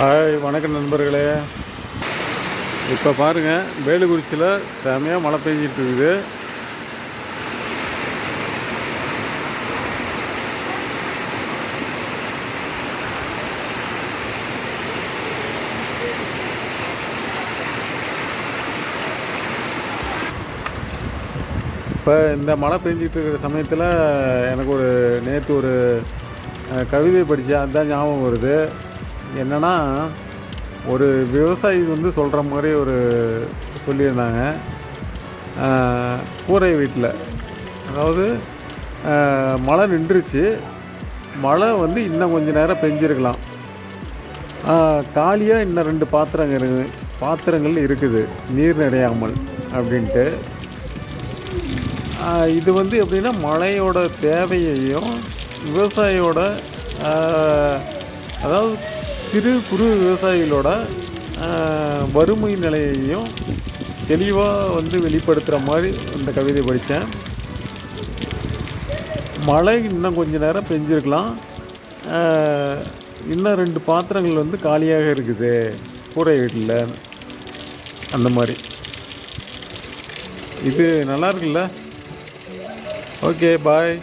Hi வணக்கம் நண்பர்களே. இப்போ பாருங்கள் வேலுக்குறிச்சியில் செமையாக மழை பெஞ்சிட்டு இருக்குது. இப்போ இந்த மழை பெஞ்சிட்டு இருக்கிற சமயத்தில் எனக்கு ஒரு நேற்று ஒரு கவிதை படித்தேன் அதுதான் ஞாபகம் வருது. என்னென்னா ஒரு விவசாயி வந்து சொல்கிற மாதிரி ஒரு சொல்லியிருந்தாங்க. கூரை வீட்டில் அதாவது மழை நின்றுச்சு. மழை வந்து இன்னும் கொஞ்சம் நேரம் பெஞ்சிருக்கலாம். காலியாக இன்னும் ரெண்டு பாத்திரங்கள் இருக்குது பாத்திரங்கள் இருக்குது. நீர் நிறையாமல் அப்படின்ட்டு. இது வந்து எப்படின்னா மழையோட தேவையையும் விவசாயியோட சிறு குறு விவசாயிகளோட வறுமை நிலையையும் தெளிவாக வந்து வெளிப்படுத்துகிற மாதிரி அந்த கவிதை படித்தேன். மழை இன்னும் கொஞ்ச நேரம் பெஞ்சிருக்கலாம். இன்னும் ரெண்டு பாத்திரங்கள் வந்து காலியாக இருக்குது. கூரை வீட்டில் அந்த மாதிரி. இது நல்லா இருக்குல்ல? Okay bye.